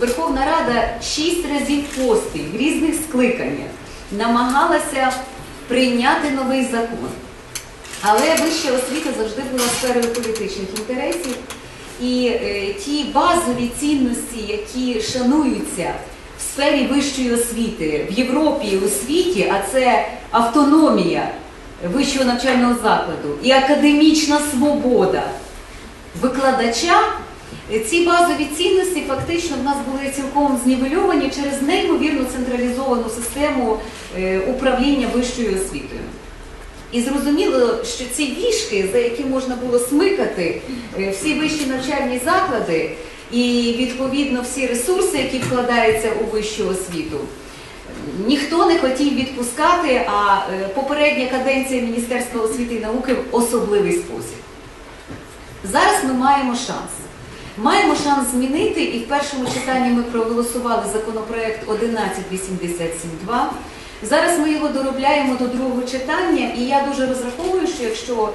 Верховна Рада шість разів поспіль в різних скликаннях намагалася прийняти новий закон. Але вища освіта завжди була сферою політичних інтересів. І е, ті базові цінності, які шануються в сфері вищої освіти в Європі і у світі, а це автономія вищого навчального закладу і академічна свобода викладача, ці базові цінності фактично в нас були цілком знівельовані через неймовірно централізовану систему е, управління вищою освітою. І зрозуміло, що ці вішки, за які можна було смикати е, всі вищі навчальні заклади і відповідно всі ресурси, які вкладаються у вищу освіту, ніхто не хотів відпускати, а е, попередня каденція Міністерства освіти і науки в особливий спосіб. Зараз ми маємо шанс. Маємо шанс змінити, і в першому читанні ми проголосували законопроект 1187.2. Зараз ми його доробляємо до другого читання, і я дуже розраховую, що якщо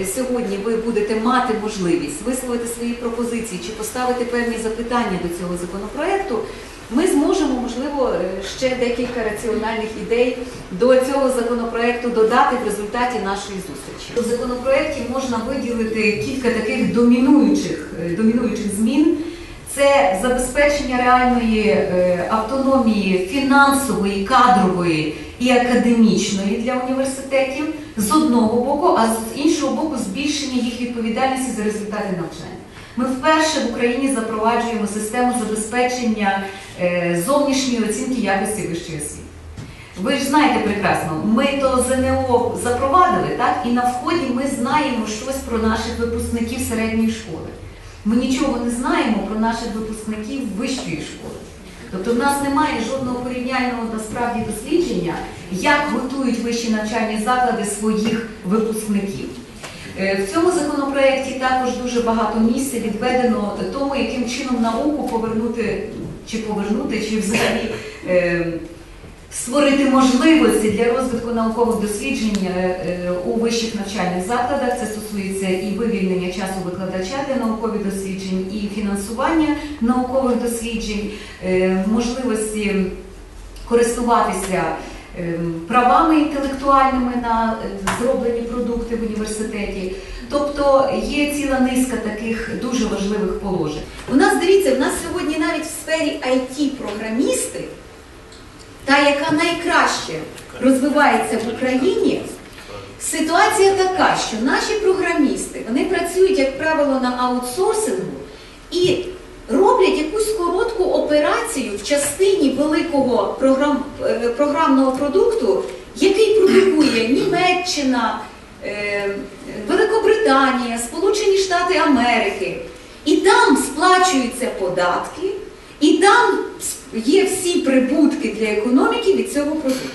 е, сьогодні ви будете мати можливість висловити свої пропозиції чи поставити певні запитання до цього законопроекту, можливо, е, ще декілька раціональних ідей до цього законопроекту додати в результаті нашої зустрічі. У законопроекті можна виділити кілька таких домінуючих, е, домінуючих змін. Це забезпечення реальної е, автономії фінансової, кадрової і академічної для університетів з одного боку, а з іншого боку, збільшення їх відповідальності за результати навчання. Ми вперше в Україні запроваджуємо систему забезпечення е, зовнішньої оцінки якості вищої освіти. Ви ж знаєте прекрасно, ми то ЗНО запровадили, так? І на вході ми знаємо щось про наших випускників середньої школи. Ми нічого не знаємо про наших випускників вищої школи. Тобто в нас немає жодного порівняльного насправді дослідження, як готують вищі навчальні заклади своїх випускників. Е, В цьому законопроекті також дуже багато місця відведено тому, яким чином науку повернути чи повернути, чи взагалі е, створити можливості для розвитку наукових досліджень е, у вищих навчальних закладах. Це стосується і вивільнення часу викладача для наукових досліджень, і фінансування наукових досліджень, можливості користуватися правами інтелектуальними на е, зроблені продукти в університеті. Тобто є ціла низка таких дуже важливих положень. У нас дивіться, в нас сьогодні навіть в сфері it програмісти та яка найкраще розвивається в Україні, ситуація така, що наші програмісти вони працюють, як правило, на аутсорсингу і роблять якусь коротку операцію в частині великого програм, е, програмного продукту, який продукує Німеччина, е, Великобританія, Сполучені Штати Америки. І там сплачуються податки, і там є всі прибутки для економіки від цього продукту.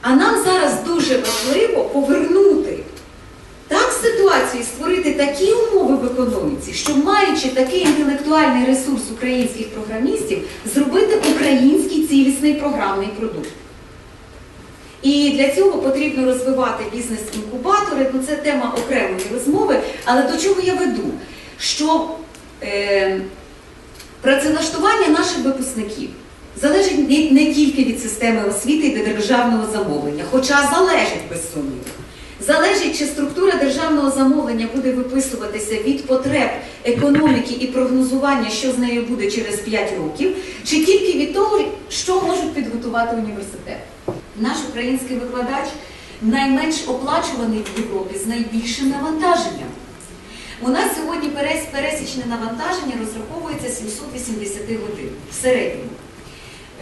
А нам зараз дуже важливо повернути так ситуацію, і створити такі умови в економіці, що маючи такий інтелектуальний ресурс українських програмістів, зробити український цілісний програмний продукт. І для цього потрібно розвивати бізнес-інкубатори. Ну це тема окремої розмови. Але до чого я веду? Що е, працевлаштування наших випускників залежить не, не тільки від системи освіти і державного замовлення, хоча залежить без сумніву. Залежить, чи структура державного замовлення буде виписуватися від потреб економіки і прогнозування, що з нею буде через 5 років, чи тільки від того, що можуть підготувати університет. Наш український викладач найменш оплачуваний в Європі з найбільшим навантаженням. У нас сьогодні пересічне навантаження розраховується 780 годин в середньому.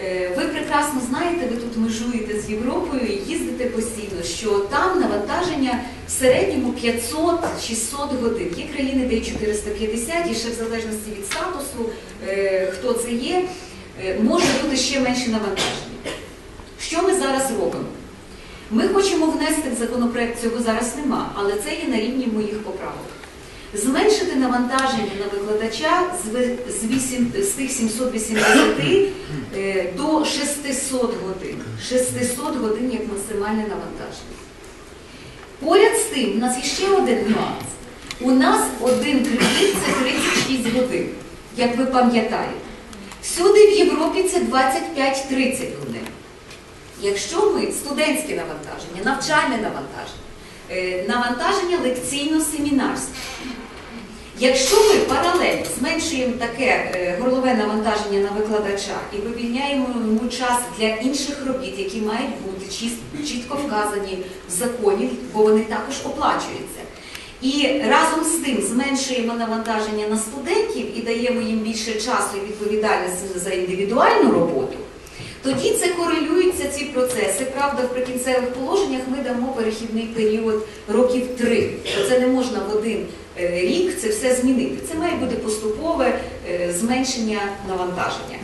Е, Ви прекрасно знаєте, ви тут межуєте з Європою і їздите постійно, що там навантаження в середньому 500-600 годин. Є країни, де й 450, і ще в залежності від статусу, е, хто це є, е, може бути ще менше навантаження. Що ми зараз робимо? Ми хочемо внести в законопроект, цього зараз нема, але це є на рівні моїх поправок. Зменшити навантаження на викладача з, 8, з тих 780 е, до 600 годин. 600 годин як максимальне навантаження. Поряд з тим, у нас є ще один нюанс. У нас один кредит це 36 годин, як ви пам'ятаєте. Всюди в Європі це 25-30 годин. Якщо ми студентське навантаження, навчальне навантаження, е, навантаження лекційно-семінарське, якщо ми паралельно зменшуємо таке е, горлове навантаження на викладача і вивільняємо йому час для інших робіт, які мають бути чітко вказані в законі, бо вони також оплачуються. І разом з тим зменшуємо навантаження на студентів і даємо їм більше часу і відповідальності за індивідуальну роботу, тоді це корелюються ці процеси. Правда, в прикінцевих положеннях ми дамо перехідний період років три. Це не можна в один е, рік це все змінити. Це має бути поступове е, зменшення навантаження.